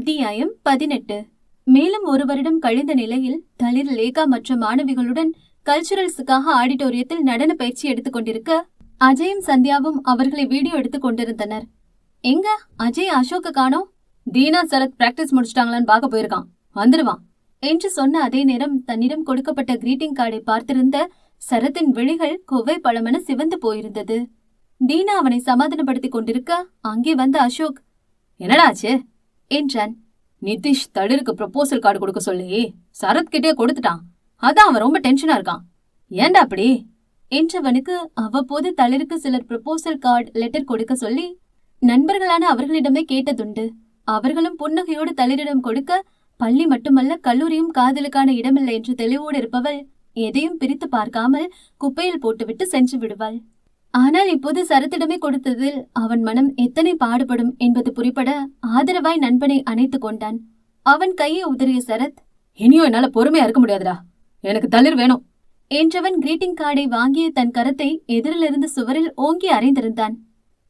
அத்தியாயம் பதினெட்டு. மேலும் ஒரு வருடம் கழிந்த நிலையில் தளிர் லேகா மற்ற மாணவிகளுடன் கல்ச்சுரல்ஸுக்காக ஆடிட்டோரியத்தில் நடன பயிற்சி எடுத்துக் கொண்டிருக்க அஜயும் சந்தியாவும் அவர்களை வீடியோ எடுத்துக் கொண்டிருந்தனர். எங்க? அஜய் அசோக்க காணோம் தீனா சரத் பிராக்டிஸ் முடிச்சிட்டாங்களான்னு பார்க்க போயிருக்கான். வந்துருவான். என்று சொன்ன அதே நேரம் தன்னிடம் கொடுக்கப்பட்ட கிரீட்டிங் கார்டை பார்த்திருந்த சரத்தின் விழிகள் கொவ்வை பழமென சிவந்து போயிருந்தது. தீனா அவனை சமாதானப்படுத்திக் கொண்டிருக்க அங்கே வந்த அசோக் என்னடாச்சு என்றான் நிதிஷ் தளிருக்கு ப்ரப்போசல் கார்டு கொடுக்க சொல்லி சரத்கிட்டே கொடுத்துட்டான். அதான் அவன் ரொம்ப டென்ஷனா இருக்கான். ஏன்டா அப்படி? என்றவனுக்கு அவ்வப்போது தளிருக்கு சிலர் ப்ரப்போசல் கார்டு லெட்டர் கொடுக்க சொல்லி நண்பர்களான அவர்களிடமே கேட்டதுண்டு. அவர்களும் புன்னகையோடு தளிரிடம் கொடுக்க பள்ளி மட்டுமல்ல கல்லூரியும் காதலுக்கான இடமில்லை என்று தெளிவோடு இருப்பவள் எதையும் பிரித்து பார்க்காமல் குப்பையில் போட்டுவிட்டு சென்று விடுவாள். ஆனால் இப்போது சரத்திடமே கொடுத்ததில் அவன் மனம் எத்தனை பாடுபடும் என்பது புரிபட ஆதரவாய் நண்பனை அணைத்துக் கொண்டான். அவன் கையை உதறிய சரத் இனியும் என்னால பொறுமையா இருக்க முடியாதுடா. எனக்கு தளிர் வேணும். என்றவன் கிரீட்டிங் கார்டை வாங்கிய தன் கரத்தை எதிரிலிருந்து சுவரில் ஓங்கி அறைந்திருந்தான்.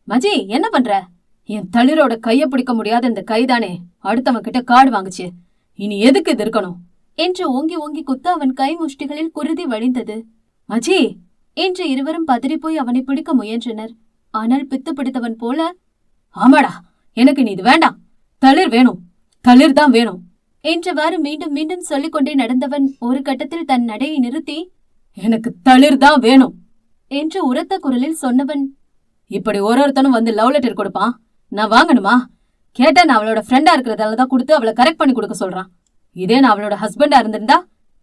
மஜி என்ன பண்ற? என் தளிரோட கைய பிடிக்க முடியாத இந்த கைதானே. அடுத்தவன் கிட்ட கார்டு வாங்குச்சு. இனி எதுக்கு இது இருக்கணும்? என்று ஓங்கி ஓங்கி குத்து அவன் கை முஷ்டிகளில் குருதி வழிந்தது. மஜி என்று இருவரும் பதறிப்போய் அவனை பிடிக்க முயன்றனர். ஆனால் பித்து பிடித்தவன் போல ஆமாடா எனக்கு நீ இது வேண்டாம். தளிர் வேணும். தளிர் தான் வேணும். என்றவாறு மீண்டும் மீண்டும் சொல்லிக் கொண்டே நடந்தவன் ஒரு கட்டத்தில் தன் நடையை நிறுத்தி எனக்கு தளிர் தான் வேணும். என்று உரத்த குரலில் சொன்னவன் இப்படி ஒரு ஒருத்தனும் வந்து லவ் லெட்டர் கொடுப்பான். நான் வாங்கணுமா? கேட்டா நான் அவளோட ஃப்ரெண்டா இருக்கிறதால தான் கொடுத்து அவளை கரெக்ட் பண்ணி கொடுக்க சொல்றான். இதே நான் அவளோட ஹஸ்பண்டா இருந்திருந்தா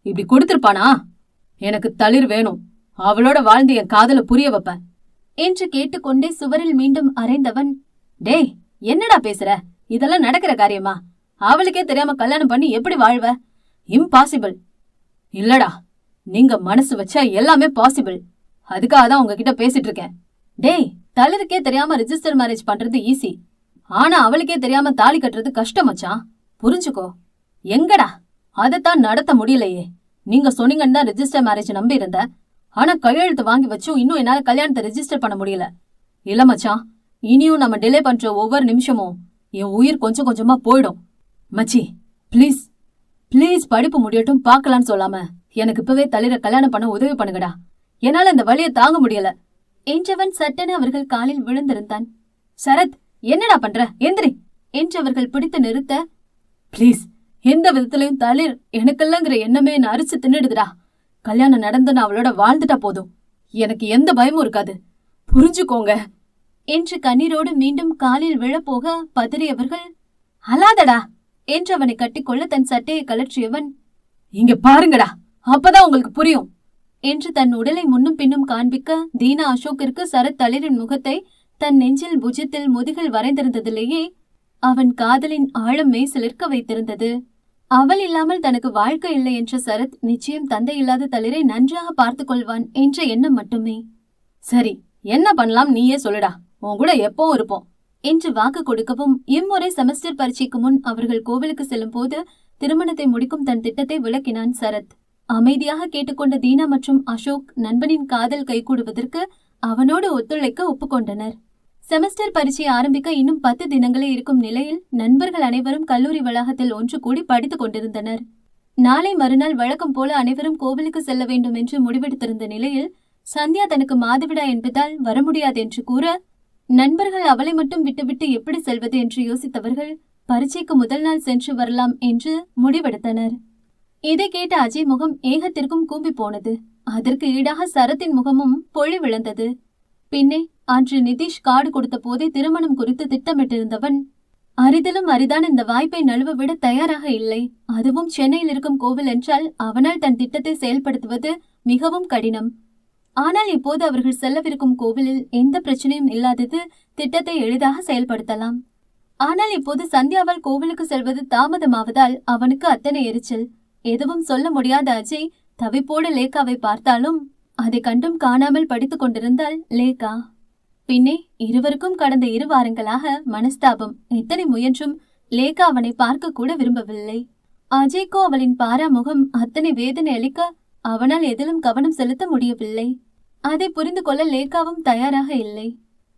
இப்படி கொடுத்திருப்பானா? எனக்கு தளிர் வேணும். அவளோட வாழ்ந்து என் காதல புரிய வைப்பேன். என்று கேட்டுக்கொண்டே சுவரில் மீண்டும் அறைந்தவன் டேய் என்னடா பேசுற? இதெல்லாம் நடக்கிற காரியமா? அவளுக்கே தெரியாம கல்யாணம் பண்ணி எப்படி வாழ்வ? இம்பாசிபிள் இல்லடா நீங்க மனசு வச்சா எல்லாமே பாசிபிள் அதுக்காக தான் உங்ககிட்ட பேசிட்டு இருக்கேன். டேய் தலருக்கே தெரியாம ரிஜிஸ்டர் மேரேஜ் பண்றது ஈஸி ஆனா அவளுக்கே தெரியாம தாலி கட்டுறது கஷ்டம் மச்சான். புரிஞ்சுக்கோ. எங்கடா? அதைத்தான் நடத்த முடியலையே. நீங்க சொன்னீங்கன்னு தான் ரிஜிஸ்டர் மேரேஜ் நம்பி இருந்த ஆனா கையெழுத்து வாங்கி வச்சும் இன்னும் என்னால கல்யாணத்தை ரெஜிஸ்டர் பண்ண முடியல. இல்ல மச்சான் இனியும் நம்ம டிலே பண்ற ஒவ்வொரு நிமிஷமும் என் உயிர் கொஞ்சம் கொஞ்சமா போயிடும். மச்சி ப்ளீஸ் ப்ளீஸ் படிப்பு முடியட்டும் பார்க்கலான்னு சொல்லாம எனக்கு இப்பவே தளிர கல்யாணம் பண்ண உதவி பண்ணுங்கடா. என்னால இந்த வலியை தாங்க முடியல. என்றவன் சட்டென அவர்கள் காலில் விழுந்திருந்தான். சரத் என்னடா பண்ற? எந்திரி. என்று அவர்கள் பிடித்து நிறுத்த ப்ளீஸ் எந்த விதத்திலையும் தளிர் எனக்கெல்லாங்கிற எண்ணமே என்ன அரிச்சு தின்னுடுதுடா. கல்யாணம் நடந்து நான் அவளோட வாழ்ந்துட்டா போதும். எனக்கு எந்த பயமும் இருக்காது. புரிஞ்சுக்கோங்க. என்று கண்ணீரோடு மீண்டும் காலில் விழப்போக பதறியவர்கள் அலாதடா என்று அவனை கட்டிக்கொள்ள தன் சட்டையை கலற்றியவன் இங்க பாருங்கடா அப்பதான் உங்களுக்கு புரியும். என்று தன் உடலை முன்னும் பின்னும் காண்பிக்க தீனா அசோக்கிற்கு சரத் தளிரின் முகத்தை தன் நெஞ்சில் புஜத்தில் முதுகில் வரைந்திருந்ததிலேயே அவன் காதலின் ஆழம் சிலிர்க்க வைத்திருந்தது. அவள் இல்லாமல் தனக்கு வாழ்க்கை இல்லை என்ற சரத் நிச்சயம் தந்தை இல்லாத தளிரை நன்றாக பார்த்துக் கொள்வான் என்ற எண்ணம் மட்டுமே. சரி என்ன பண்ணலாம் நீயே சொல்லுடா. உன் கூட எப்போ இருப்போம் என்று வாக்கு கொடுக்கவும் இம்முறை செமஸ்டர் பரீட்சைக்கு முன் அவர்கள் கோவிலுக்கு செல்லும் போது திருமணத்தை முடிக்கும் தன் திட்டத்தை விளக்கினான் சரத். அமைதியாக கேட்டுக்கொண்ட தீனா மற்றும் அசோக் நண்பனின் காதல் கைகூடுவதற்கு அவனோடு ஒத்துழைக்க ஒப்புக்கொண்டனர். செமஸ்டர் பரீட்சை ஆரம்பிக்க இன்னும் பத்து தினங்களே இருக்கும் நிலையில் நண்பர்கள் அனைவரும் கல்லூரி வளாகத்தில் ஒன்று கூடி படித்துக் கொண்டிருந்தனர். நாளை மறுநாள் வழக்கம் போல அனைவரும் கோவிலுக்கு செல்ல வேண்டும் என்று முடிவெடுத்திருந்த நிலையில் சந்தியா தனக்கு மாதவிடா என்பதால் வர முடியாது என்று கூற நண்பர்கள் அவளை மட்டும் விட்டுவிட்டு எப்படி செல்வது என்று யோசித்தவர்கள் பரீட்சைக்கு முதல் நாள் சென்று வரலாம் என்று முடிவெடுத்தனர். இதை கேட்ட அஜய் முகம் ஏகத்திற்கும் கூம்பி போனது. அதற்கு ஈடாக சரத்தின் முகமும் பொழி விழுந்தது பின்னே அன்று நிதிஷ் காடு கொடுத்த போதே திருமணம் குறித்து திட்டமிட்டிருந்தவன் அரிதிலும் அரிதான இந்த வாய்ப்பை நழுவ விட தயாராக இல்லை. அதுவும் சென்னையில் இருக்கும் கோவில் என்றால் அவனால் தன் திட்டத்தை செயல்படுத்துவது மிகவும் கடினம். ஆனால் இப்போது அவர்கள் செல்லவிருக்கும் கோவிலில் எந்த பிரச்சனையும் இல்லாதது திட்டத்தை எளிதாக செயல்படுத்தலாம். ஆனால் இப்போது சந்தியாவால் கோவிலுக்கு செல்வது தாமதமாவதால் அவனுக்கு அத்தனை எரிச்சல். எதுவும் சொல்ல முடியாத அஜய் தவிப்போடு லேகாவை பார்த்தாலும் அதை கண்டும் காணாமல் படித்துக் கொண்டிருந்தால் லேகா பின்னே இருவருக்கும் கடந்த இரு வாரங்களாக மனஸ்தாபம். எத்தனை முயன்றும் லேகா அவனை பார்க்க கூட விரும்பவில்லை. அஜய்க்கோ அவளின் பாராமுகம் அத்தனை வேதனை அளிக்க அவனால் எதிலும் கவனம் செலுத்த முடியவில்லை. அதை புரிந்து கொள்ள லேகாவும் தயாராக இல்லை.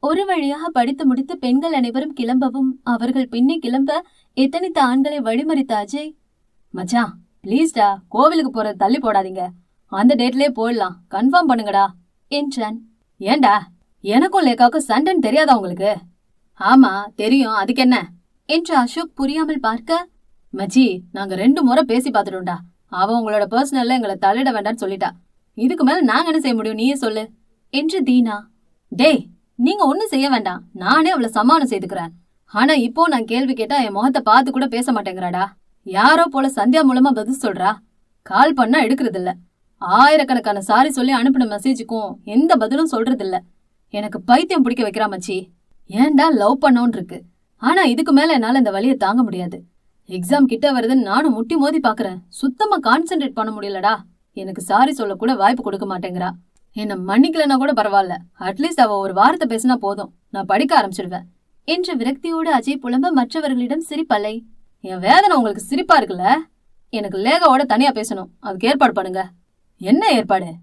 ஒரு வழியாக படித்து முடித்து பெண்கள் அனைவரும் கிளம்பவும் அவர்கள் பின்னே கிளம்ப எத்தனைத்த ஆண்களை வழிமறித்த அஜய்? மச்சா ப்ளீஸ்டா கோவிலுக்கு போறது தள்ளி போடாதீங்க. அந்த டேட்லயே போயிடலாம். கன்ஃபார்ம் பண்ணுங்கடா என்றான். ஏண்டா எனக்கும் லேக்காவுக்கும் சண்டைன்னு தெரியாதா உங்களுக்கு? ஆமா தெரியும். அதுக்கு என்ன? என்று அசோக் புரியாமல் பார்க்க மச்சி நாங்க ரெண்டு முறை பேசி பார்த்துட்டோம்டா. அவ உங்களோட பர்சனல்ல எங்களை தள்ளிட வேண்டாம்னு சொல்லிட்டா. இதுக்கு மேல நாங்க என்ன செய்ய முடியும்? நீயே சொல்லு. என்று தீனா டேய் நீங்க ஒண்ணும் செய்ய வேண்டாம். நானே அவளை சமாளம் செய்துக்கிறேன். ஆனா இப்போ நான் கேள்வி கேட்டா என் முகத்தை பார்த்து கூட பேச மாட்டேங்கிறாடா. யாரோ போல சந்தியா மூலமா பதில் சொல்றா. கால் பண்ணா எடுக்கிறது இல்ல ஆயிரக்கணக்கான சாரி சொல்லி அனுப்பின மெசேஜுக்கும் எந்த பதிலும் சொல்றது இல்ல எனக்கு பைத்தியம் பிடிக்க வைக்கிறா மச்சி. ஏன்டா லவ் பண்ணோன்னு இருக்கு ஆனா இதுக்கு மேல என்னால இந்த வழியை தாங்க முடியாது. எக்ஸாம் கிட்ட வருதுன்னு நானும் முட்டி மோதி பாக்குறேன். சுத்தமா கான்சென்ட்ரேட் பண்ண முடியலடா. எனக்கு சாரி சொல்ல கூட வாய்ப்பு கொடுக்க மாட்டேங்கிறா. என்ன மன்னிக்கலன்னா கூட பரவாயில்ல. அட்லீஸ்ட் அவ ஒரு வாரத்தை பேசினா போதும். நான் படிக்க ஆரம்பிச்சிடுவேன். என்ற விரக்தியோடு அஜய் புலம்ப மற்றவர்களிடம் சிரிப்பலை என் வேதனை உங்களுக்கு சிரிப்பா இருக்குல்ல? எனக்கு லேகாவோட தனியா பேசணும். அதுக்கு ஏற்பாடு பண்ணுங்க. என்ன ஏற்பாடு?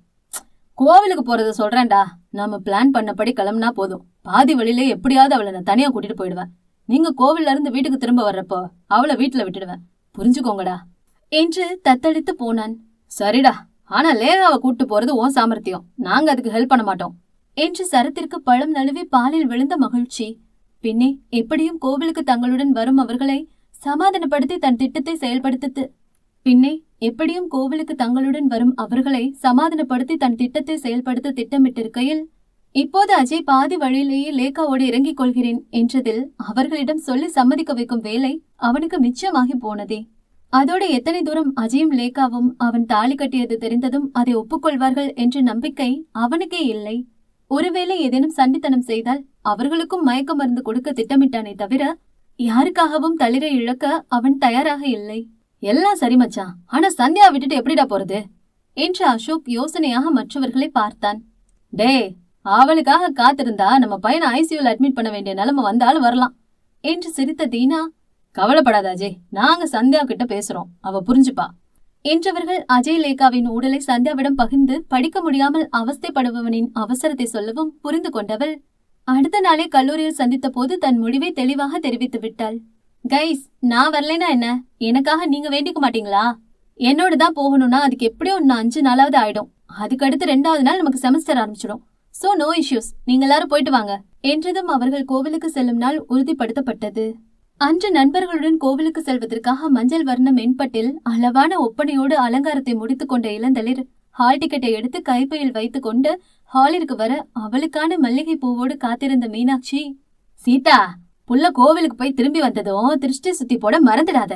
கோவிலுக்கு போறத சொல்றேன்டா. நாம பிளான் பண்ணபடி கிளம்புனா போதும். பாதி வழியில எப்படியாவது அவளை நான் தனியா கூட்டிட்டு போயிடுவேன். நீங்க கோவில்ல இருந்து வீட்டுக்கு திரும்ப வர்றப்போ அவளை வீட்டுல விட்டுடுவேன். புரிஞ்சுக்கோங்கடா. என்று தத்தளித்து போனான். சரிடா. ஆனா லேகாவை கூட்டு போறது உன் சாமர்த்தியம். நாங்க அதுக்கு ஹெல்ப் பண்ண மாட்டோம். என்று சரத்திற்கு பழம் நழுவி பாலில் விழுந்த மகிழ்ச்சி. பின்னே எப்படியும் கோவிலுக்கு தங்களுடன் வரும் அவர்களை சமாதானப்படுத்தி தன் திட்டத்தை செயல்படுத்தது பின்னே எப்படியும் கோவிலுக்கு தங்களுடன் வரும் அவர்களை சமாதானப்படுத்தி தன் திட்டத்தை செயல்படுத்த திட்டமிட்டிருக்கையில் இப்போது அஜய் பாதி வழியிலேயே லேக்காவோடு இறங்கிக் கொள்கிறேன் என்றதில் அவர்களிடம் சொல்லி சம்மதிக்க வைக்கும் வேலை அவனுக்கு மிச்சமாகி போனதே. அதோடு எத்தனை தூரம் அஜயும் லேக்காவும் அவன் தாலி கட்டியது தெரிந்ததும் அதை ஒப்புக்கொள்வார்கள் என்ற நம்பிக்கை அவனுக்கே இல்லை. ஒருவேளை ஏதேனும் சண்டித்தனம் செய்தால் அவர்களுக்கும் மயக்க மருந்து கொடுக்க திட்டமிட்டானே தவிர யாருக்காகவும் தளிரை இழக்க அவன் தயாராக இல்லை. எல்லாம் சரி மச்சான். ஆனா சந்தியா விட்டுட்டு எப்படிடா போறது? என்று அசோக் யோசனையாக மற்றவர்களை பார்த்தான். டே அவளுக்காக காத்திருந்தா நம்ம பையனை ஐசியூல அட்மிட் பண்ண வேண்டிய நிலைமை வந்தாலும் வரலாம் என்று சிரித்த தீனா. கவலைப்படாத அஜய். நாங்க சந்தியா கிட்ட பேசுறோம். அவ புரிஞ்சுப்பா என்றவர்கள் அஜய் லேகாவின் உடலை சந்தியாவிடம் பகிர்ந்து படிக்க முடியாமல் அவஸ்தைப்படுபவனின் அவசரத்தை சொல்லவும் புரிந்து கொண்டவள் அடுத்த நாளே கல்லூரியில் சந்தித்த போது தன் முடிவை தெளிவாக தெரிவித்து விட்டாள். கைஸ் நான் வரலைனா என்ன? எனக்காக நீங்க வேண்டிக்க மாட்டீங்களா? என்னோட தான் போகணும்னா அதுக்கு எப்படியும் இன்னும் அஞ்சு நாளாவது ஆயிடும். அதுக்கு அடுத்து ரெண்டாவது நாள் நமக்கு செமஸ்டர் ஆரம்பிச்சிடும். சோ நோ இஷ்யூஸ் நீங்க எல்லாரும் போயிட்டு வாங்க. என்றதும் அவர்கள் கோவிலுக்கு செல்லும் நாள் உறுதிப்படுத்தப்பட்டது. அன்று நண்பர்களுடன் கோவிலுக்கு செல்வதற்காக மஞ்சள் வர்ண மென்பட்டில் அளவான ஒப்பனையோடு அலங்காரத்தை முடித்துக் கொண்ட இளந்தளிர் ஹால் டிக்கெட்டை எடுத்து கைப்பையில் வைத்துக் கொண்டு ஹாலிற்கு வர அவளுக்கான மல்லிகை பூவோடு காத்திருந்த மீனாட்சி சீதா புள்ள கோவிலுக்கு போய் திரும்பி வந்ததும் திருஷ்டி சுத்தி போட மறந்துடாத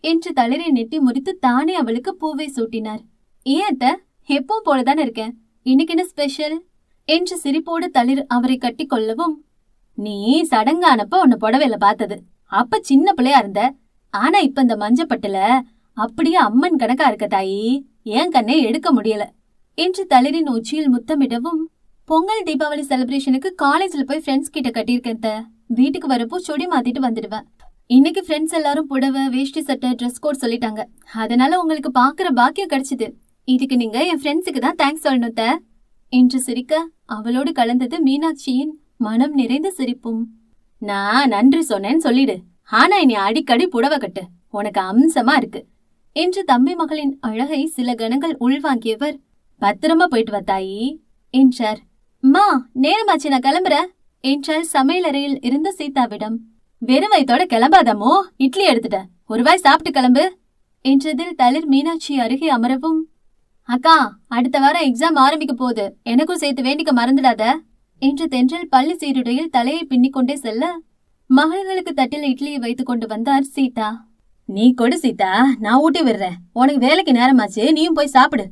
என்று தளிரை நெட்டி முறித்து தானே அவளுக்கு பூவை சூட்டினார். ஏன் அத்த? எப்பவும் போலதானே இருக்கேன் இன்னைக்கு என்ன ஸ்பெஷல் என்று சிரிப்போடு தளிர் அவரை கட்டி கொள்ளவும் நீ சடங்கானப்ப உன்னை புடவையில பார்த்தது. அப்ப சின்ன பிள்ளையா இருந்த. ஆனா இப்ப இந்த மஞ்சப்பட்டுல அப்படியே அம்மன் கணக்கா இருக்க தாயி. ஏன் கண்ணே எடுக்க முடியல. என்று தளிரின் உச்சியில் முத்தமிடவும் பொங்கல் தீபாவளி செலிப்ரேஷனுக்கு காலேஜ்ல போய் ஃப்ரெண்ட்ஸ் கிட்ட கட்டியிருக்கேன் வீட்டுக்கு வரப்போ சுடி மாத்திட்டு வந்துடுவேன் இன்னைக்கு ஃப்ரெண்ட்ஸ் எல்லாரும் புடவை வேஷ்டி சட்டை ட்ரெஸ் கோட் சொல்லிட்டாங்க. அதனால உங்களுக்கு பாக்குற பாக்கியம் கிடைச்சது. இதுக்கு நீங்க என் ஃப்ரெண்ட்ஸுக்கு தான் தேங்க்ஸ் சொல்லணும் த. என்று சிரிக்க அவளோடு கலந்தது மீனாட்சியின் மனம் நிறைந்த சிரிப்பும். நான் நன்றி சொன்னேன்னு சொல்லிடு. ஆனா இனி அடிக்கடி புடவை கட்டு. உனக்கு அம்சமா இருக்கு. என்று தம்பி மகளின் அழகை சில கணங்கள் உள்வாங்கியவர் பத்திரமா போயிட்டு வா தாயி என்றார். மா நேரமாச்சு நான் கிளம்புறேன். என்றாள் சமையலறையில் இருந்த சீதாவிடம் வெறும் வயித்தோட கிளம்பாதமோ இட்லி எடுத்துட்டேன் ஒரு வாய் சாப்பிட்டு கிளம்பு என்றதில் தளிர் மீனாட்சி அருகே அமரவும் அக்கா அடுத்த வாரம் எக்ஸாம் ஆரம்பிக்க போகுது. எனக்கும் சேர்த்து வேண்டிக்க மறந்துடாத என்று தென்றல் பள்ளி சீருடையில் தலையை பின்னிக்கொண்டே செல்ல மகள்களுக்கு தட்டில் இட்லியை வைத்துக் கொண்டு வந்தார் சீதா. நீ கொடு சீதா நான் ஊட்டி விடுறேன். உனக்கு வேலைக்கு நேரமாச்சு நீயும் போய் சாப்பிடு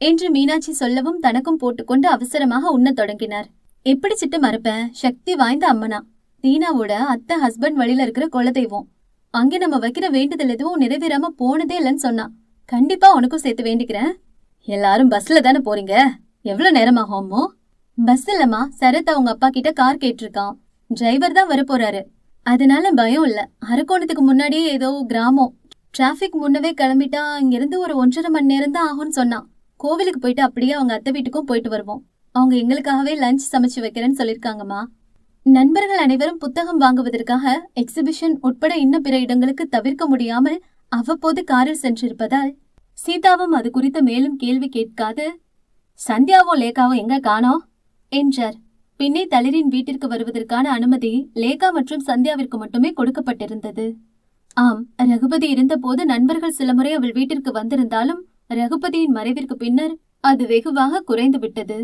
என்று மீனாட்சி சொல்லவும் தனக்கும் போட்டுக்கொண்டு அவசரமாக உண்ணத் தொடங்கினார். எப்படி சிட்டு மறப்பேன் சக்தி வாய்ந்த அம்மனா. தீனாவோட அத்தை ஹஸ்பண்ட் வழியில இருக்கிற குலதெய்வம் அங்கே நம்ம வைக்கிற வேண்டுதல் எதுவும் நிறைவேறாம போனதே இல்லைன்னு சொன்னா. கண்டிப்பா உனக்கும் சேர்த்து வேண்டிக்கிறேன். எல்லாரும் பஸ்ல தானே போறீங்க? எவ்வளவு நேரமா ஹோமோ பஸ் இல்லம்மா சரத் அவங்க அப்பா கிட்ட கார் கேட்டிருக்கான். டிரைவர் தான் வரப்போறாரு அதனால பயம் இல்ல. அரக்கோணத்துக்கு முன்னாடியே ஏதோ கிராமம். டிராஃபிக் முன்னவே கிளம்பிட்டா இங்கிருந்து ஒரு ஒன்றரை மணி நேரம் தான் ஆகும்னு சொன்னான். கோவிலுக்கு போயிட்டு அப்படியே அவங்க அத்தை வீட்டுக்கும் போயிட்டு வருவோம். அவங்க எங்களுக்காகவே லஞ்ச் சமைச்சு வைக்கிறேன்னு சொல்லிருக்காங்கம்மா. நண்பர்கள் அனைவரும் புத்தகம் வாங்குவதற்காக எக்ஸிபிஷன் உட்பட இன்னும் பிற இடங்களுக்கு தவிர்க்க முடியாமல் அவ்வப்போது காரில் சென்றிருப்பதால் சீதாவும் அது குறித்து மேலும் கேள்வி கேட்காது சந்தியாவோ லேகாவோ எங்க காணோம் என்றார். பின்னே தளிரின் வீட்டிற்கு வருவதற்கான அனுமதி லேகா மற்றும் சந்தியாவிற்கு மட்டுமே கொடுக்கப்பட்டிருந்தது. ஆம் ரகுபதி இருந்தபோது நண்பர்கள் சில முறை அவள் வீட்டிற்கு வந்திருந்தாலும் ரகுபதியின் மறைவிற்கு பின்னர் அது வெகுவாக குறைந்து விட்டது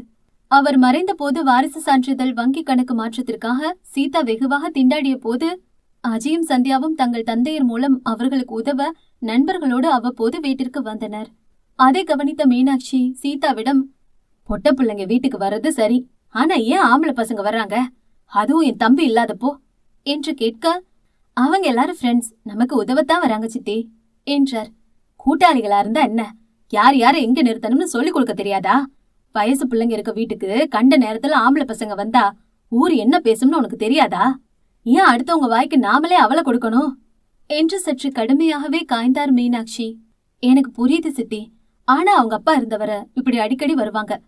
அவர் மறைந்தபோது வாரிசு சான்றிதழ் வங்கி கணக்கு மாற்றத்திற்காக சீதா வெகுவாக திண்டாடிய போது அஜயும் சந்தியாவும் தங்கள் தந்தையர் மூலம் அவர்களுக்கு உதவ நண்பர்களோடு அவ்வப்போது வீட்டிற்கு வந்தனர். அதை கவனித்த மீனாட்சி சீதாவிடம் பொட்ட பிள்ளைங்க வீட்டுக்கு வர்றது சரி. ஆனா ஏன் ஆம்பளை பசங்க வர்றாங்க? அதுவும் என் தம்பி இல்லாதப்போ? என்று கேட்க அவங்க எல்லாரும் ஃப்ரெண்ட்ஸ் நமக்கு உதவத்தான் வராங்க சித்தி என்றார். கூட்டாளிகளா இருந்தா என்ன? யார் யாரை எங்க நிறுத்தணும்னு சொல்லிக் கொடுக்க தெரியாதா? வயசு பிள்ளைங்க இருக்க வீட்டுக்கு கண்ட நேரத்துல ஆம்பளை பசங்க வந்தா ஊர் என்ன பேசும்னு உனக்கு தெரியாதா? ஏன் அடுத்தவங்க வாய்க்கு நாமளே அவளை கொடுக்கணும்? என்று சற்று கடுமையாகவே காய்ந்தார் மீனாட்சி. எனக்கு புரியுது சித்தி. ஆனா அவங்க அப்பா இருந்தவர இப்படி அடிக்கடி வருவாங்க.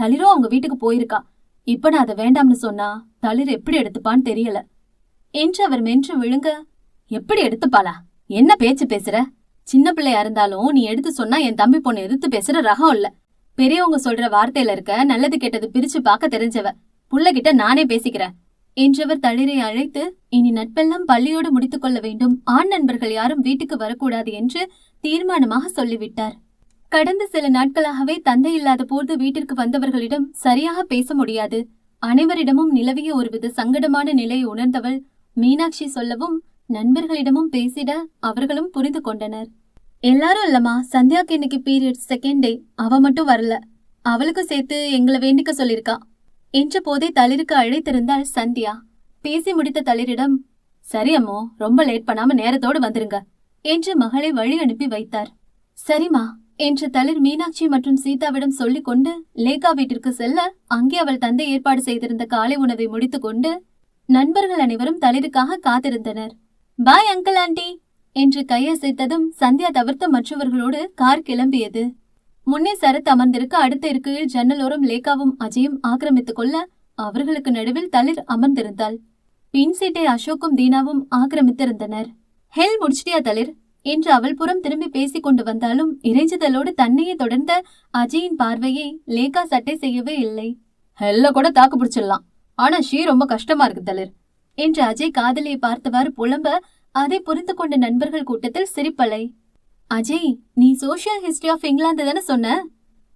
தளிரோ அவங்க வீட்டுக்கு போயிருக்கா. இப்ப நான் அதை வேண்டாம்னு சொன்னா தளிர் எப்படி எடுத்துப்பான்னு தெரியல. என்று அவர் மென்று விழுங்க எப்படி எடுத்துப்பாளா? என்ன பேச்சு பேசுற? சின்ன பிள்ளையா இருந்தாலும் நீ எடுத்து சொன்னா என் தம்பி பொண்ணு எதிர்த்து பேசுற ரகம் இல்ல. பெரியவங்க சொல்ற வார்த்தையில இருக்க நல்லது கெட்டது பிரிச்சு பார்க்க தெரிஞ்சவ. புள்ளகிட்ட நானே பேசிக்கிறேன். என்றவர் தளிரை அழைத்து இனி நட்பெல்லாம் பள்ளியோடு முடித்துக் கொள்ள வேண்டும். ஆண் நண்பர்கள் யாரும் வீட்டுக்கு வரக்கூடாது என்று தீர்மானமாக சொல்லிவிட்டார். கடந்த சில நாட்களாகவே தந்தை இல்லாத போது வீட்டிற்கு வந்தவர்களிடம் சரியாக பேச முடியாது. அனைவரிடமும் நிலவிய ஒருவித சங்கடமான நிலையை உணர்ந்தவள் மீனாட்சி சொல்லவும் நண்பர்களிடமும் பேசிட அவர்களும் புரிந்து கொண்டனர். எல்லாரும் இல்லம்மா சந்தியாக்கு இன்னைக்கு பீரியட் செகண்ட் டே அவ மட்டும் வரல. அவளுக்கும் சேர்த்து எங்களை வேண்டிக்க சொல்லிருக்கா. என்ற போதே தளிருக்கு அழைத்திருந்தாள் சந்தியா. பேசி முடித்த தளிரிடம் சரி அம்மோ ரொம்ப லேட் பண்ணாம நேரத்தோடு வந்துருங்க என்று மகளை வழி அனுப்பி வைத்தார். சரிம்மா என்று தளிர் மீனாட்சி மற்றும் சீதாவிடம் சொல்லிக் கொண்டு லேகா வீட்டிற்கு செல்ல அங்கே அவள் தந்தை ஏற்பாடு செய்திருந்த காலை உணவை முடித்துக் கொண்டு நண்பர்கள் அனைவரும் தளிருக்காக காத்திருந்தனர். பாய் அங்கிள் ஆண்டி என்று கையசைத்ததும் சந்தியா தவிர்த்த மற்றவர்களோடு கார் கிளம்பியது. முன்னே சரத் அமர்ந்திருக்க அடுத்த இருக்கையில் ஜன்னலோரம் லேகாவும் அஜயும் ஆக்கிரமித்துக் கொள்ள அவர்களுக்கு நடுவில் தளிர் அமர்ந்திருந்தாள். பின் சீட்டை அசோக்கும் தீனாவும் ஆக்கிரமித்திருந்தனர். ஹெல் முடிச்சிட்டியா தளிர்? என்று அவள் புறம் திரும்பி பேசிக் கொண்டு வந்தாலும் இறைஞ்சுதலோடு தன்னையே தொடர்ந்த அஜயின் பார்வையை லேகா சட்டை செய்யவே இல்லை. ஹெல்ல கூட தாக்கு பிடிச்சிடலாம். ஆனா ஷீ ரொம்ப கஷ்டமா இருக்கு தளிர். என்று அஜய் காதலியை பார்த்தவாறு புலம்ப அதை புரிந்து கொண்ட நண்பர்கள் கூட்டத்தில் சிரிப்பலை. அஜய் நீ சோஷியல் ஹிஸ்டரி ஆஃப் இங்கிலாந்து தானே சொன்ன?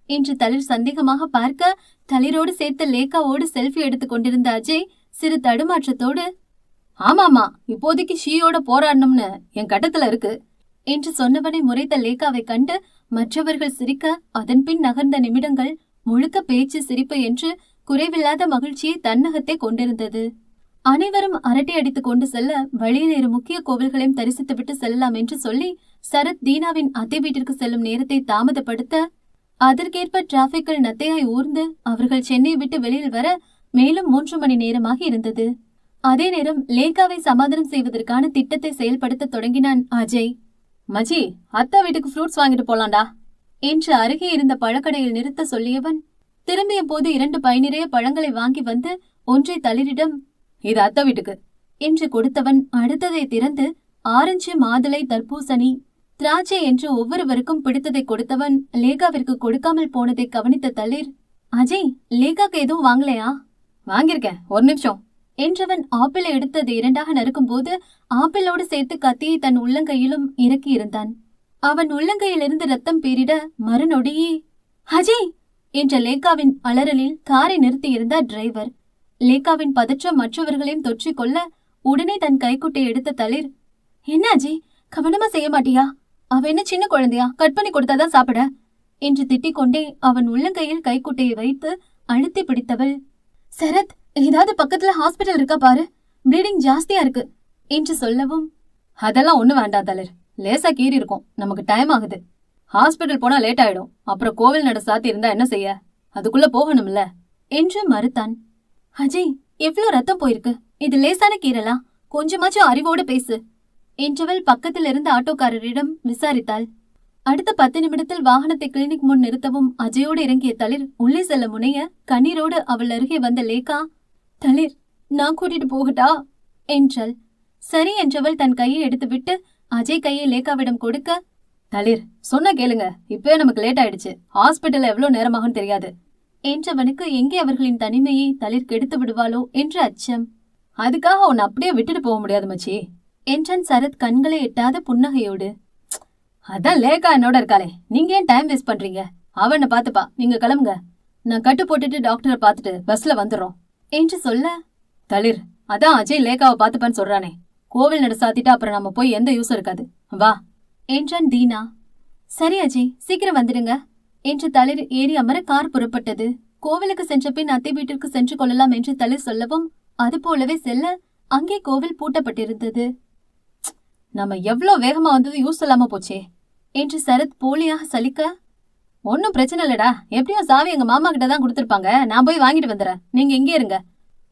என்று தளிர் சந்தேகமாக பார்க்க தளிரோடு சேர்த்த லேக்காவோடு செல்ஃபி எடுத்துக் கொண்டிருந்த அஜய் சிறு தடுமாற்றத்தோடு ஆமாமா இப்போதைக்கு ஷீயோட போராடணும்னு என் கட்டத்துல இருக்கு என்று சொன்னவனை முறைத்த லேக்காவை கண்டு மற்றவர்கள் சிரிக்க அதன் பின் நகர்ந்த நிமிடங்கள் முழுக்க பேச்சு சிரிப்பு என்று குறைவில்லாத மகிழ்ச்சியை தன்னகத்தே கொண்டிருந்தது. அனைவரும் அரட்டை அடித்துக் கொண்டு செல்ல வழியில் இரு முக்கிய கோவில்களையும் தரிசித்துவிட்டு செல்லலாம் என்று சொல்லி சரத் தீனாவின் அத்தை வீட்டிற்கு செல்லும் நேரத்தை தாமதப்படுத்த அதற்கேற்ப டிராபிக்கில் நத்தையாய் ஊர்ந்து அவர்கள் சென்னை விட்டு வெளியில் வர மேலும் மூன்று மணி நேரமாக இருந்தது. அதே நேரம் லேகாவை சமாதானம் செய்வதற்கான திட்டத்தை செயல்படுத்த தொடங்கினான் அஜய். மஜி அத்தா வீட்டுக்கு ஃப்ரூட்ஸ் வாங்கிட்டு போலாண்டா என்று அருகே இருந்த பழக்கடையில் நிறுத்த சொல்லியவன் திரும்பிய போது இரண்டு பயனிறைய பழங்களை வாங்கி வந்து ஒன்றை தளிரிடம் இது அத்த வீட்டுக்கு. என்று கொடுத்தவன் அடுத்ததை திறந்து ஆரஞ்சு மாதுளை தர்பூசணி திராட்சை என்று ஒவ்வொருவருக்கும் பிடித்ததை கொடுத்தவன் லேகாவிற்கு கொடுக்காமல் போனதை கவனித்த தளிர் அஜய் லேகாக்கு எதுவும் வாங்கலையா? வாங்கியிருக்கேன் ஒரு நிமிஷம். என்றவன் ஆப்பிளை எடுத்தது இரண்டாக நறுக்கும்போது ஆப்பிளோடு சேர்த்து கத்தியை தன் உள்ளங்கையிலும் இறக்கி இருந்தான் அவன் உள்ளங்கையிலிருந்து ரத்தம் பீரிட மறுநொடியே அஜய்! என்ற லேகாவின் அலறலில் காரை நிறுத்தியிருந்தார் டிரைவர். லேகாவின் பதற்றம் மற்றவர்களையும் தொற்றிக் கொள்ள உடனே தன் கைக்குட்டை எடுத்த தளிர் என்ன கவனமா செய்ய மாட்டியா? அவ என்ன சின்ன குழந்தையா? கட் பண்ணி கொடுத்தாதான் சாப்பிட? என்று திட்டிக் கொண்டே அவன் உள்ளங்கையில் கைக்குட்டையை வைத்து அழுத்தி பிடித்தவள் சரத் ஏதாவது பக்கத்துல ஹாஸ்பிடல் இருக்கா பாரு. ப்ளீடிங் ஜாஸ்தியா இருக்கு என்று சொல்லவும் அதெல்லாம் ஒண்ணு வேண்டாம் தலர். லேசா கீறி இருக்கும். நமக்கு டைம் ஆகுது. ஹாஸ்பிடல் போனா லேட் ஆயிடும். அப்புறம் கோவில் நட சாத்தி இருந்தா என்ன செய்ய? அதுக்குள்ள போகணும்ல என்று மறுத்தான். அஜய் எவ்ளோ ரத்தம் போயிருக்கு? இது லேசான கீரலா? கொஞ்சமாச்சும் அறிவோடு பேசு. என்றவள் பக்கத்தில் இருந்த ஆட்டோக்காரரிடம் விசாரித்தாள். அடுத்த பத்து நிமிடத்தில் வாகனத்தை கிளினிக் முன் நிறுத்தவும் அஜயோடு இறங்கிய தளிர் உள்ளே செல்ல முனைய கண்ணீரோடு அவள் அருகே வந்த லேகா தளிர் நான் கூட்டிட்டு போகட்டா? என்றாள். சரி என்றவள் தன் கையை எடுத்துவிட்டு அஜய் கையை லேகாவிடம் கொடுக்க தளிர் சொன்ன கேளுங்க. இப்பவே நமக்கு லேட் ஆயிடுச்சு. ஹாஸ்பிட்டல் எவ்வளவு நேரமாகும் தெரியாது. என்றவனுக்கு எங்கே அவர்களின் தனிமையை தளிர் கெடுத்து விடுவாளோ என்ற அச்சம். அதுக்காக உன்னை அப்படியே விட்டுட்டு போக முடியாது மச்சி என்றான் சரத் கண்களை எட்டாத புன்னகையோடு. அதான் லேக்கா என்னோட இருக்காளே நீங்க ஏன் டைம் வேஸ்ட் பண்றீங்க? அவனை பாத்துப்பா நீங்க கிளம்புங்க. நான் கட்டு போட்டுட்டு டாக்டரை பார்த்துட்டு பஸ்ல வந்துடுறோம் என்று சொல்ல தளிர் அதான் அஜய் லேகாவை பார்த்துப்பான்னு சொல்றானே. கோவில் நட சாத்திட்டு அப்புறம் நம்ம போய் எந்த யூஸும் இருக்காது. வா என்றான் தீனா. சரி அஜய் சீக்கிரம் வந்துடுங்க. என்று தளிர் ஏறி அமர கார் புறப்பட்டது. கோவிலுக்கு சென்ற பின் அத்தை வீட்டிற்கு சென்று கொள்ளலாம் என்று தளிர் சொல்லவும் அது போலவே செல்ல அங்கே கோவில் பூட்டப்பட்டிருந்தது. நம்ம எவ்வளோ வேகமா வந்தது யூஸ் இல்லாம போச்சே என்று சரத் போலியாக சலிக்க ஒன்னும் பிரச்சனை இல்லடா எப்படியும் சாவி எங்க மாமா கிட்ட தான் கொடுத்துருப்பாங்க நான் போய் வாங்கிட்டு வந்துடுறேன் நீங்க இங்கே இருங்க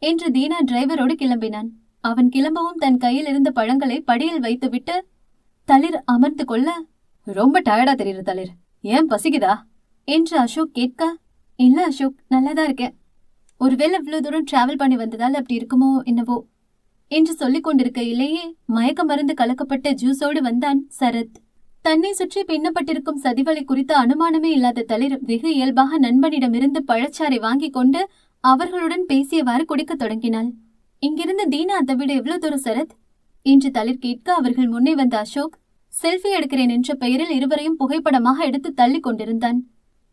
என்று தீனா டிரைவரோடு கிளம்பினான். அவன் கிளம்பவும் தன் கையில் இருந்த பழங்களை படியில் வைத்துவிட்டு தளிர் அமர்ந்து கொள்ள ரொம்ப டயர்டா தெரியுது தளிர் ஏன் பசிக்குதா? என்று அசோக் கேட்க இல்ல அசோக் நல்லாதான் இருக்கேன். ஒருவேளை இவ்வளவு தூரம் டிராவல் பண்ணி வந்ததால் அப்படி இருக்குமோ என்னவோ? என்று சொல்லிக் கொண்டிருக்கையிலேயே மயக்க மருந்து கலக்கப்பட்ட ஜூஸோடு வந்தான் சரத். தன்னை சுற்றி பின்னப்பட்டிருக்கும் சதிவலை குறித்த அனுமானமே இல்லாத தளிர் வெகு இயல்பாக நண்பனிடமிருந்து பழச்சாறை வாங்கிக் கொண்டு அவர்களுடன் பேசியவாறு குடிக்கத் தொடங்கினாள். இங்கிருந்து தீனா அதை விட எவ்வளவு தூரம் சரத்? என்று தளிர் கேட்க அவர்கள் முன்னே வந்த அசோக் செல்ஃபி எடுக்கிறேன் என்ற பெயரில் இருவரையும் புகைப்படமாக எடுத்து தள்ளிக் கொண்டிருந்தான்.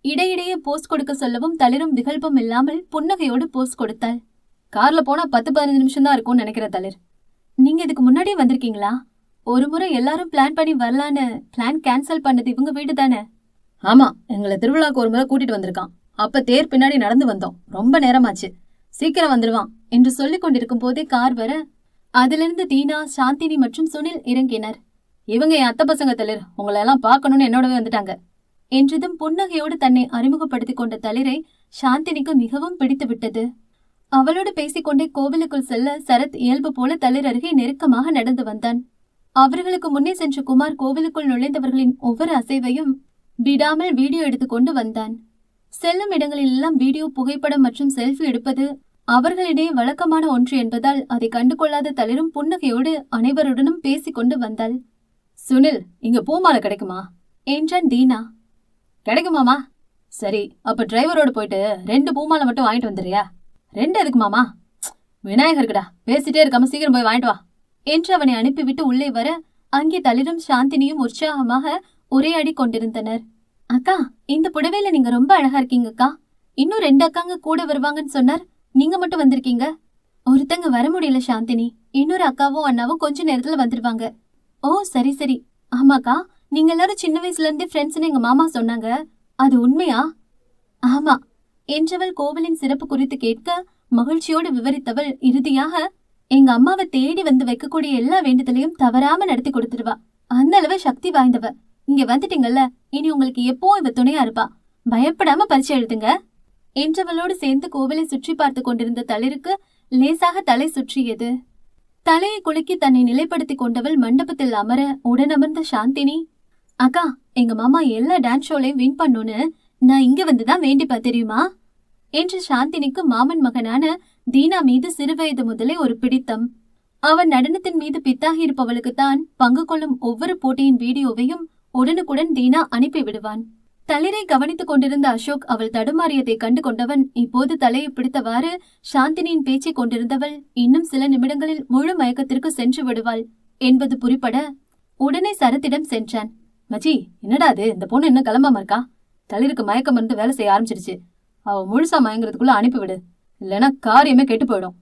இடையிடையே போஸ்ட் கொடுக்க சொல்லவும் தளிரும் விகல்பம் இல்லாமல் புன்னகையோடு போஸ்ட் கொடுத்தாள். கார்ல போனா பத்து பதினஞ்சு நிமிஷம் தான் இருக்கும்னு நினைக்கிற தளிர். நீங்க இதுக்கு முன்னாடியே வந்திருக்கீங்களா? ஒரு முறை எல்லாரும் பிளான் பண்ணி வரலான்னு பிளான் கேன்சல் பண்ணது இவங்க வீடு தானே? ஆமா எங்களை திருவிழாக்கு ஒரு முறை கூட்டிட்டு வந்திருக்கான். அப்ப தேர் பின்னாடி நடந்து வந்தோம். ரொம்ப நேரமாச்சு. சீக்கிரம் வந்துருவான் என்று சொல்லிக் கொண்டிருக்கும் போதே கார் வர அதிலிருந்து தீனா சாந்தினி மற்றும் சுனில் இறங்கினர். இவங்க என் அத்தை பசங்க தளிர். உங்களை எல்லாம் பார்க்கணும்னு என்னோடவே வந்துட்டாங்க. என்றதும் புன்னகையோடு தன்னை அறிமுகப்படுத்திக் கொண்ட தளிரை சாந்தினிக்கு மிகவும் பிடித்து விட்டது அவளோடு பேசிக்கொண்டே கோவிலுக்குள் செல்ல சரத் இயல்பு போல தளிர் அருகே நெருக்கமாக நடந்து வந்தான். அவர்களுக்கு முன்னே சென்ற குமார் கோவிலுக்குள் நுழைந்தவர்களின் ஒவ்வொரு அசைவையும் விடாமல் வீடியோ எடுத்துக்கொண்டு வந்தான். செல்லும் இடங்களில் எல்லாம் வீடியோ புகைப்படம் மற்றும் செல்ஃபி எடுப்பது அவர்களிடையே வழக்கமான ஒன்று என்பதால் அதை கண்டுகொள்ளாத தளிரும் புன்னகையோடு அனைவருடனும் பேசிக்கொண்டு வந்தாள். சுனில் இங்க பூமாலை கிடைக்குமா? என்றான் தீனா. கிடைக்குமாமா சரி அப்ப டிரைவரோட போயிட்டு ரெண்டு பூமாலை மட்டும் வாங்கிட்டு வந்துறியா ரெண்டு எதுக்கு மாமா? ப்ச், பேசிட்டே இருக்காம சீக்கிரம் போய் வாங்கிட்டு வா. என்று அவனை அனுப்பிவிட்டு உள்ளே வர அங்கே தளிரும் சாந்தினியும் உற்சாகமாக உரையாடி கொண்டிருந்தனர். அக்கா இந்த புடவையில நீங்க ரொம்ப அழகா இருக்கீங்க அக்கா. இன்னும் ரெண்டு அக்காங்க கூட வருவாங்கன்னு சொன்னார். நீங்க மட்டும் வந்திருக்கீங்க? ஒருத்தங்க வர முடியல சாந்தினி. இன்னொரு அக்காவும் அண்ணாவும் கொஞ்ச நேரத்துல வந்துருவாங்க. ஓ சரி சரி. ஆமாக்கா. நீங்க எல்லாரும் சின்ன வயசுல இருந்தே ஃப்ரெண்ட்ஸ்னு எங்க மாமா சொன்னாங்க. அது உண்மையா? ஆமா. என்றவள் கோவிலின் சிறப்பு குறித்து கேட்க மகிழ்ச்சியோடு விவரித்தவள் இறுதியாக எங்க அம்மாவை தேடி வந்து வைக்கக்கூடிய எல்லா வேண்டுதலையும் தவறாம நடத்தி கொடுத்துருவா அந்த அளவு சக்தி வாய்ந்தவ. இங்க வந்துட்டீங்கல்ல இனி உங்களுக்கு எப்பவும் இவ துணையா இருப்பா? பயப்படாம பரிச்சை எழுதுங்க. என்றவளோடு சேர்ந்து கோவிலை சுற்றி பார்த்து கொண்டிருந்த தளிருக்கு லேசாக தலை சுற்றியது. தலையை குலுக்கி தன்னை நிலைப்படுத்திக் கொண்டவள் மண்டபத்தில் அமர உடனமர்ந்த சாந்தினி அக்கா எங்க மாமா எல்லா டான்ஸ் ஷோலையும் வின் பண்ணுன்னு நான் இங்க வந்துதான் வேண்டிப்பா தெரியுமா? என்று சாந்தினிக்கு மாமன் மகனான தீனா மீது சிறுவயது முதலே ஒரு பிடித்தம். அவன் நடனத்தின் மீது பித்தாகி இருப்பவளுக்கு தான் பங்கு கொள்ளும் ஒவ்வொரு போட்டியின் வீடியோவையும் உடனுக்குடன் தீனா அனுப்பி விடுவான். தளிரை கவனித்துக் கொண்டிருந்த அசோக் அவள் தடுமாறியதை கண்டு கொண்டவன் இப்போது தலையை பிடித்தவாறு சாந்தினியின் பேச்சை கொண்டிருந்தவள் இன்னும் சில நிமிடங்களில் முழு மயக்கத்திற்கு சென்று விடுவாள் என்பது புரிப்பட உடனே சரத்திடம் சென்றான். மச்சி என்னடா அது இந்த பொண்ணு இன்னும் கிளம்பாம இருக்கா? தளிருக்கு மயக்கம் மருந்து வேலை செய்ய ஆரம்பிச்சிருச்சு. அவ முழுசா மயங்குறதுக்குள்ள அனுப்பிவிடு இல்லைன்னா காரியமே கெட்டு போயிடும்.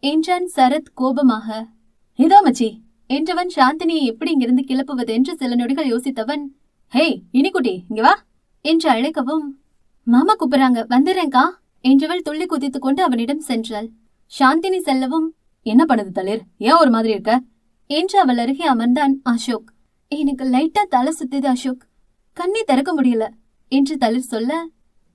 என்றான் சரத் கோபமாக. இதோ மச்சி என்றவன் சாந்தினியை எப்படி இங்கிருந்து கிளப்புவது என்று சில நொடிகள் யோசித்தவன் ஹேய் இனிக்குட்டி இங்க வா என்று அழைக்கவும் மாமா கூப்பிடுறாங்க வந்துடுறேன்க்கா என்றவள் துள்ளி குதித்துக் கொண்டு அவனிடம் சென்றாள். சாந்தினி செல்லவும் என்ன பண்ணுது தளிர்? ஏன் ஒரு மாதிரி இருக்க? என்று அவள் அருகே அமர்ந்தான் அசோக். எனக்கு லைட்டா தலை சுத்துது அசோக். கண்ணை திறக்க முடியல. என்று தளிர் சொல்ல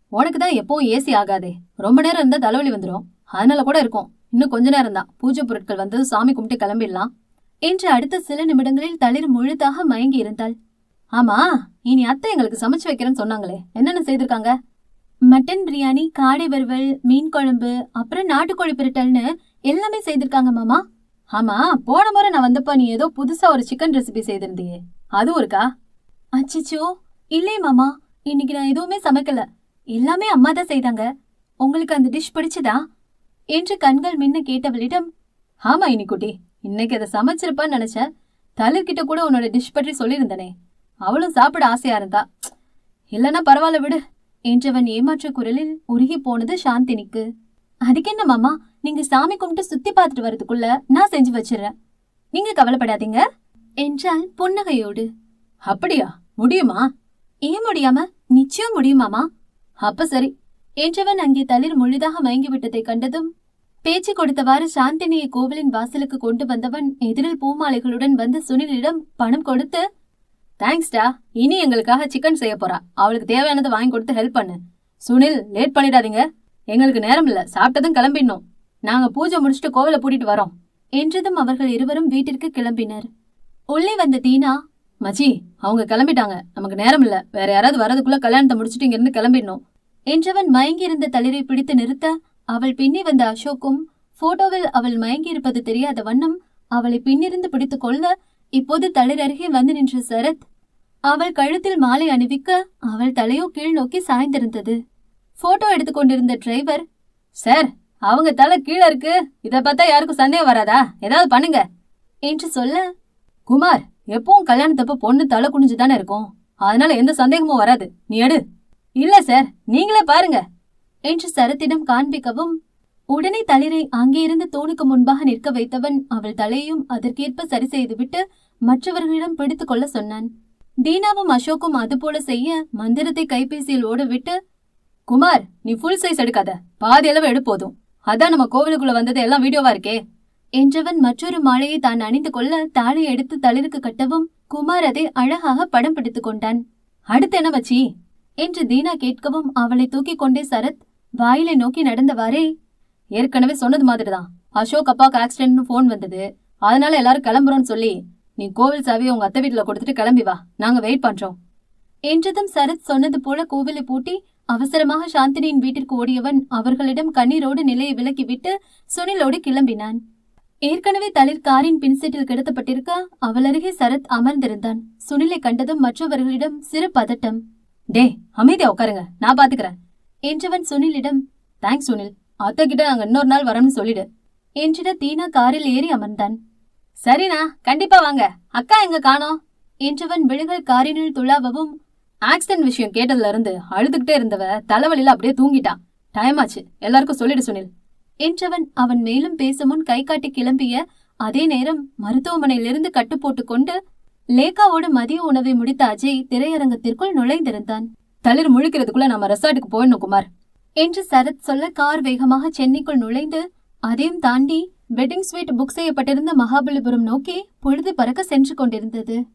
உனக்கு தான் எப்பவும் ஏசி ஆகாதே. ரொம்ப நேரம் இருந்தா தலைவலி வந்துடும் அதனால கூட இருக்கும். இன்னும் கொஞ்ச நேரம் தான். பூஜை பொருட்கள் வந்து சாமி கும்பிட்டு கிளம்பிடலாம். என்று அடுத்த சில நிமிடங்களில் தளிர் முழுதாக மயங்கி இருந்தாள். ஆமா இனி அத்தை எங்களுக்கு சமைச்சு வைக்கிறேன்னு சொன்னாங்களே. என்னென்ன செய்திருக்காங்க? மட்டன் பிரியாணி காடை வறுவல் மீன் குழம்பு அப்புறம் நாட்டுக்கோழி பிரட்டல்னு எல்லாமே செய்திருக்காங்க மாமா. ஆமா போன முறை நான் வந்தப்ப நீ ஏதோ புதுசா ஒரு சிக்கன் ரெசிபி செய்திருந்தியே. அதுவும் இருக்கா அச்சிச்சோ இல்லையே மாமா இன்னைக்கு நான் எதுவுமே சமைக்கல. எல்லாமே அம்மா தான் செய்தாங்க. உங்களுக்கு அந்த டிஷ் பிடிச்சதா? என்று கண்கள் மின்ன கேட்டவளிடம் ஆமா இனிக்குட்டி இன்னைக்கு அதை சமைச்சிருப்பான்னு நினைச்சேன். தலிர்கிட்ட கூட உன்னோட டிஷ் பற்றி சொல்லியிருந்தனே. அவளும் சாப்பிட ஆசையா இருந்தா. இல்லைன்னா பரவாயில்ல விடு என்றவன் ஏமாற்ற குரலில் உருகி போனது சாந்தினிக்கு. அதுக்கு என்ன மாமா? நீங்க சாமி கும்பிட்டு சுத்தி பார்த்துட்டு வரதுக்குள்ள நான் செஞ்சு வச்சிடுறேன். நீங்க கவலைப்படாதீங்க. என்றாள் புன்னகையோடு. அப்படியா? முடியுமா? ஏன் முடியாம? நிச்சயம் முடியுமாமா? அப்ப சரி. என்றவன் அங்கே தளிர் முழுதாக மயங்கி விட்டதை கண்டதும் பேச்சு கொடுத்தவாறு சாந்தினியை கோவிலின் வாசலுக்கு கொண்டு வந்தவன் எதிரில் பூமாலைகளுடன் வந்து சுனிலிடம் பணம் கொடுத்து தேங்க்ஸ்டா இனி எங்களுக்காக சிக்கன் செய்ய போறா. அவளுக்கு தேவையானதை வாங்கி கொடுத்து ஹெல்ப் பண்ணு. சுனில் லேட் பண்ணிடாதீங்க. எங்களுக்கு நேரம் இல்ல சாப்பிட்டதும் கிளம்பிடணும். நாங்க பூஜை முடிச்சுட்டு கோவில பூட்டிட்டு வரோம். என்றதும் அவர்கள் இருவரும் வீட்டிற்கு கிளம்பினர். உள்ளே வந்த தீனா மச்சி அவங்க கிளம்பிட்டாங்க. நமக்கு நேரம் இல்ல வேற யாராவது வரதுக்குள்ள கல்யாணத்தை முடிச்சுட்டு இங்கிருந்து கிளம்பிடணும். என்றவன் மயங்கியிருந்த தளிரை பிடித்து நிறுத்த அவள் பின்னி வந்த அசோக்கும் போட்டோவில் அவள் மயங்கியிருப்பது தெரியாத வண்ணம் அவளை பின்னிருந்து பிடித்துக் கொள்ள இப்போது தளிர் அருகே வந்து நின்ற சரத் அவள் கழுத்தில் மாலை அணிவிக்க அவள் தலையோ கீழ் நோக்கி சாய்ந்திருந்தது. போட்டோ எடுத்துக்கொண்டிருந்த டிரைவர் சார் அவங்க தலை கீழே இருக்கு. இதை பார்த்தா யாருக்கும் சந்தேகம் வராதா? ஏதாவது பண்ணுங்க. என்று சொல்ல குமார் எப்பவும் கல்யாணத்தப்ப பொண்ணு தலை குனிஞ்சு தானே இருக்கும். அதனால எந்த சந்தேகமும் வராது. நீ எடு. இல்ல சார் நீங்களே பாருங்க. என்று சரத்திடம் காண்பிக்கவும் உடனே தளிரை அங்கேயிருந்து தூணுக்கு முன்பாக நிற்க வைத்தவன் அவள் தலையையும் அதற்கேற்ப சரி செய்துவிட்டு மற்றவர்களிடம் பிடித்துக்கொள்ள சொன்னான். தீனாவும் அசோக்கும் அதுபோல செய்ய மந்திரத்தை கைபேசியில் ஓடவிட்டு குமார் நீ ஃபுல் சைஸ் எடுக்காத. பாதி அளவு எடுப்போதும் அதான் நம்ம கோவிலுக்குள்ள வந்தது எல்லாம் வீடியோவா இருக்கே. என்றவன் மற்றொரு மாலையை தான் அணிந்து கொள்ள தாளை எடுத்து தளிருக்கு கட்டவும் குமார் அதை அழகாக படம் பிடித்துக் கொண்டான். அடுத்து என்ன வச்சி என்று தீனா கேட்கவும் அவளை தூக்கிக் கொண்டே சரத் வாயிலை நோக்கி நடந்தவாறே ஏற்கனவே சொன்னது மாதிரிதான். அசோக் அப்பாவுக்கு ஆக்சிடென்ட்னு ஃபோன் வந்தது. அதனால எல்லாரும் கிளம்புறோம்னு சொல்லி நீ கோவில் சாவியை உங்க அத்தை வீட்டுல கொடுத்துட்டு கிளம்பி வா. நாங்க வெயிட் பண்றோம். என்றதும் சரத் சொன்னது போல கோவிலை பூட்டி அவசரமாக சாந்தினியின் வீட்டிற்கு ஓடியவன் அவர்களிடம் கண்ணீரோடு நிலையை விலக்கிவிட்டு சுனிலோடு கிளம்பினான். ஏற்கனவே தளிர் காரின் பின்சீட்டில் கிடத்தப்பட்டிருக்க அவள் அருகே சரத் அமர்ந்திருந்தான். சுனிலை கண்டதும் மற்றவர்களிடம் சிறு பதட்டம். டே அமைதியா உட்காருங்க நான் பாத்துக்கிறேன் என்றவன் சுனிலிடம் தேங்க்ஸ் சுனில். அத்தை கிட்ட நாங்க இன்னொரு நாள் வரோம்னு சொல்லிடு என்றிட தீனா காரில் ஏறி அமர்ந்தான். சரிண்ணா கண்டிப்பா வாங்க. அக்கா எங்க காணோம்? என்றவன் விழுகள் காரினுள் துளாவவும் ஆக்சிடென்ட் விஷயம் கேட்டதுல இருந்து அழுதுகிட்டே இருந்தவ தலைவலியில அப்படியே தூங்கிட்டான். டைம் ஆச்சு. எல்லாருக்கும் சொல்லிடு சுனில். என்றவன் அவன் மேலும் பேச முன் கை காட்டி கிளம்பிய அதே நேரம் மருத்துவமனையிலிருந்து கட்டு போட்டுக் கொண்டு லேகாவோடு மதிய உணவை முடித்த அஜய் திரையரங்கத்திற்குள் நுழைந்திருந்தான். தளிர் முழிக்கிறதுக்குள்ள நம்ம ரெசார்ட்டுக்கு போயிடணும் குமார் என்று சரத் சொல்ல கார் வேகமாக சென்னைக்குள் நுழைந்து அதையும் தாண்டி வெட்டிங் ஸ்வீட் புக் செய்யப்பட்டிருந்த மகாபலிபுரம் நோக்கி பொழுது பறக்க சென்று கொண்டிருந்தது.